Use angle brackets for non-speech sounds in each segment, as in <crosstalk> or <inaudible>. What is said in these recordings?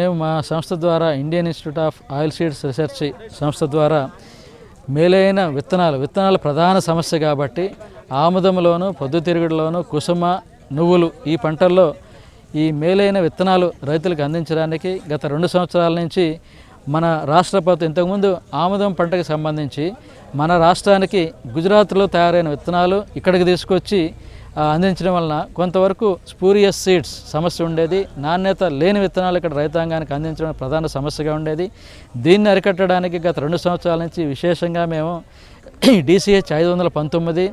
మేము మా సంస్థ ద్వారా Indian institute of oil seeds research సంస్థ ద్వారా మేలైన విత్తనాలు విత్తనాలు ప్రధాన సమస్య కాబట్టి ఆముదంలోను పొద్దుతిరుగుడులోను కుసుమ నువ్వులు ఈ పంటల్లో ఈ మేలైన విత్తనాలు రైతులకు అందించడానికి గత రెండు సంవత్సరాల నుంచి మన రాష్ట్ర ప్రభుత్వం ఇంతకుముందు ఆముదం పంటకు సంబంధించి మన రాష్ట్రానికి గుజరాత్లో తయారైన విత్తనాలు ఇక్కడికి తీసుకొచ్చి అందించడం వలన కొంతవరకు స్పూరియస్ సీడ్స్ సమస్య ఉండేది. నాణ్యత లేని విత్తనాలు ఇక్కడ రైతాంగానికి అందించడం ప్రధాన సమస్యగా ఉండేది. దీన్ని అరికట్టడానికి గత రెండు సంవత్సరాల నుంచి విశేషంగా మేము <clears throat> డిసిహెచ్ ఐదు వందల పంతొమ్మిది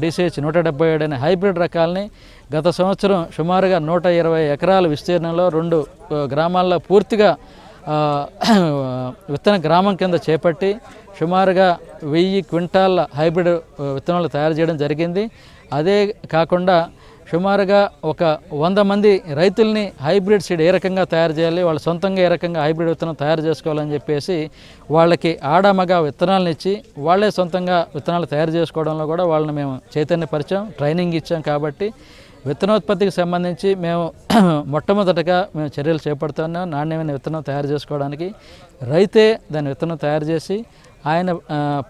డిసిహెచ్ నూట డెబ్బై ఏడు అనే హైబ్రిడ్ రకాలని గత సంవత్సరం సుమారుగా నూట ఇరవై ఎకరాల విస్తీర్ణంలో రెండు గ్రామాల్లో పూర్తిగా విత్తన గ్రామం కింద చేపట్టి సుమారుగా వెయ్యి క్వింటాల హైబ్రిడ్ విత్తనాలు తయారు చేయడం జరిగింది. అదే కాకుండా సుమారుగా ఒక వంద మంది రైతుల్ని హైబ్రిడ్ సీడ్ ఏ రకంగా తయారు చేయాలి వాళ్ళ సొంతంగా ఏ రకంగా హైబ్రిడ్ విత్తనం తయారు చేసుకోవాలని చెప్పేసి వాళ్ళకి ఆడమగ విత్తనాలను ఇచ్చి వాళ్ళే సొంతంగా విత్తనాలు తయారు చేసుకోవడంలో కూడా వాళ్ళని మేము చైతన్యపరిచాం ట్రైనింగ్ ఇచ్చాం కాబట్టి విత్తనోత్పత్తికి సంబంధించి మేము <clears throat> మొట్టమొదటగా మేము చర్యలు చేపడుతున్నాం నాణ్యమైన విత్తనం తయారు చేసుకోవడానికి. రైతే దాని విత్తనం తయారు చేసి ఆయన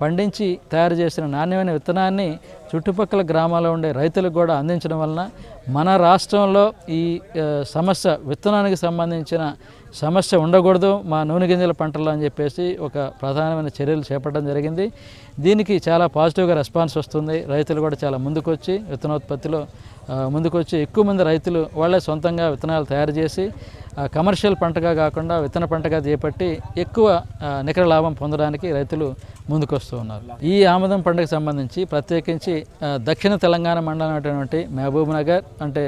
పండించి తయారు చేసిన నాణ్యమైన విత్తనాన్ని చుట్టుపక్కల గ్రామాల్లో ఉండే రైతులకు కూడా అందించడం వలన మన రాష్ట్రంలో ఈ సమస్య విత్తనానికి సంబంధించిన సమస్య ఉండకూడదు మా నూనె గింజల పంటల్లో అని చెప్పేసి ఒక ప్రధానమైన చర్యలు చేపట్టడం జరిగింది. దీనికి చాలా పాజిటివ్గా రెస్పాన్స్ వస్తుంది. రైతులు కూడా చాలా ముందుకొచ్చి విత్తనోత్పత్తిలో ముందుకొచ్చి ఎక్కువ మంది రైతులు వాళ్ళే సొంతంగా విత్తనాలు తయారు చేసి కమర్షియల్ పంటగా కాకుండా విత్తన పంటగా చేపట్టి ఎక్కువ నికర లాభం పొందడానికి రైతులు ముందుకొస్తూ ఉన్నారు. ఈ ఆముదం పండుగ సంబంధించి ప్రత్యేకించి దక్షిణ తెలంగాణ మండలం అటువంటి మహబూబ్ నగర్ అంటే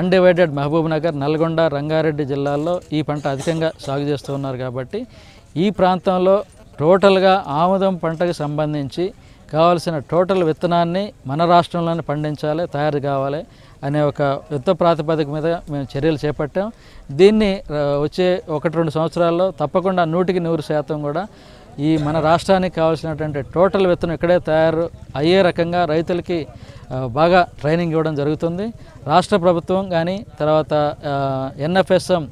అన్డివైడెడ్ మహబూబ్ నగర్ నల్గొండ రంగారెడ్డి జిల్లాల్లో ఈ పంట అధికంగా సాగు చేస్తూ ఉన్నారు కాబట్టి ఈ ప్రాంతంలో టోటల్గా ఆముదం పంటకు సంబంధించి కావాల్సిన టోటల్ విత్తనాన్ని మన రాష్ట్రంలోనే పండించాలి తయారు కావాలి. అనే ఒక యుద్ధ ప్రాతిపదిక మీద మేము చర్యలు చేపట్టాం. దీన్ని వచ్చే ఒకటి రెండు సంవత్సరాల్లో తప్పకుండా నూటికి నూరు శాతం కూడా ఈ మన రాష్ట్రానికి కావాల్సినటువంటి టోటల్ విత్తనం ఇక్కడే తయారు అయ్యే రకంగా రైతులకి బాగా ట్రైనింగ్ ఇవ్వడం జరుగుతుంది. రాష్ట్ర ప్రభుత్వం కానీ తర్వాత ఎన్ఎఫ్ఎస్ఎం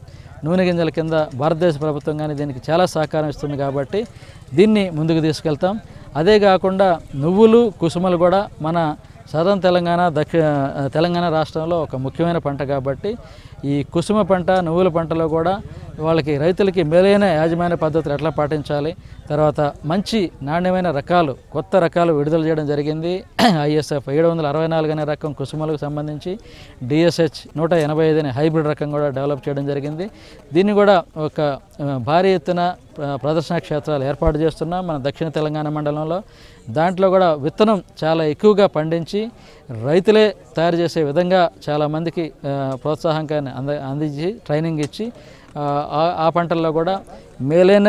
నూనె గింజల కింద భారతదేశ ప్రభుత్వం కానీ దీనికి చాలా సహకారం ఇస్తుంది కాబట్టి దీన్ని ముందుకు తీసుకెళ్తాం. అదే కాకుండా నువ్వులు కుసుమలు కూడా మన సదరన్ తెలంగాణ దక్షిణ తెలంగాణ రాష్ట్రంలో ఒక ముఖ్యమైన పంట కాబట్టి ఈ కుసుమ పంట నువ్వుల పంటలో కూడా వాళ్ళకి రైతులకి మేలైన యాజమాన్య పద్ధతులు ఎట్లా పాటించాలి? తర్వాత మంచి నాణ్యమైన రకాలు కొత్త రకాలు విడుదల చేయడం జరిగింది. ఐఎస్ఎఫ్ ఏడు వందల అరవై నాలుగు అనే రకం కుసుమలకు సంబంధించి డిఎస్హెచ్ నూట ఎనభై ఐదు అనే హైబ్రిడ్ రకం కూడా డెవలప్ చేయడం జరిగింది. దీన్ని కూడా ఒక భారీ ఎత్తున ప్రదర్శన క్షేత్రాలు ఏర్పాటు చేస్తున్నాం మన దక్షిణ తెలంగాణ మండలంలో. దాంట్లో కూడా విత్తనం చాలా ఎక్కువగా పండించి రైతులే తయారు చేసే విధంగా చాలామందికి ప్రోత్సాహంగా అంద అందించి ట్రైనింగ్ ఇచ్చి ఆ, ఆ- పంటల్లో కూడా మేలైన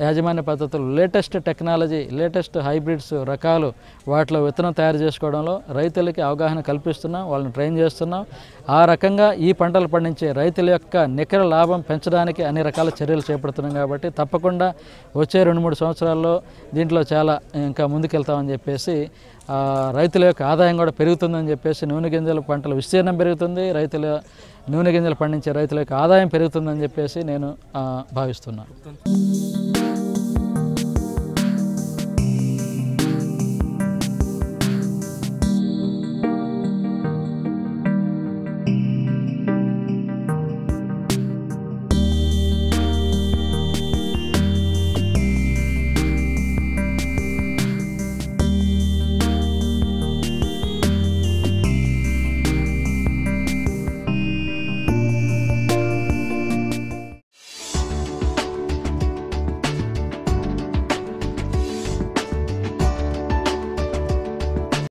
యాజమాన్య పద్ధతులు లేటెస్ట్ టెక్నాలజీ లేటెస్ట్ హైబ్రిడ్స్ రకాలు వాటిలో విత్తనం తయారు చేసుకోవడంలో రైతులకి అవగాహన కల్పిస్తున్నాం వాళ్ళని ట్రైన్ చేస్తున్నాం. ఆ రకంగా ఈ పంటలు పండించే రైతుల యొక్క నికర లాభం పెంచడానికి అన్ని రకాల చర్యలు చేపడుతున్నాం కాబట్టి తప్పకుండా వచ్చే రెండు మూడు సంవత్సరాల్లో దీంట్లో చాలా ఇంకా ముందుకెళ్తామని చెప్పేసి రైతుల యొక్క ఆదాయం కూడా పెరుగుతుందని చెప్పేసి నూనె గింజల పంటల విస్తీర్ణం పెరుగుతుంది రైతుల నూనె గింజలు పండించే రైతులకు ఆదాయం పెరుగుతుందని చెప్పేసి నేను భావిస్తున్నాను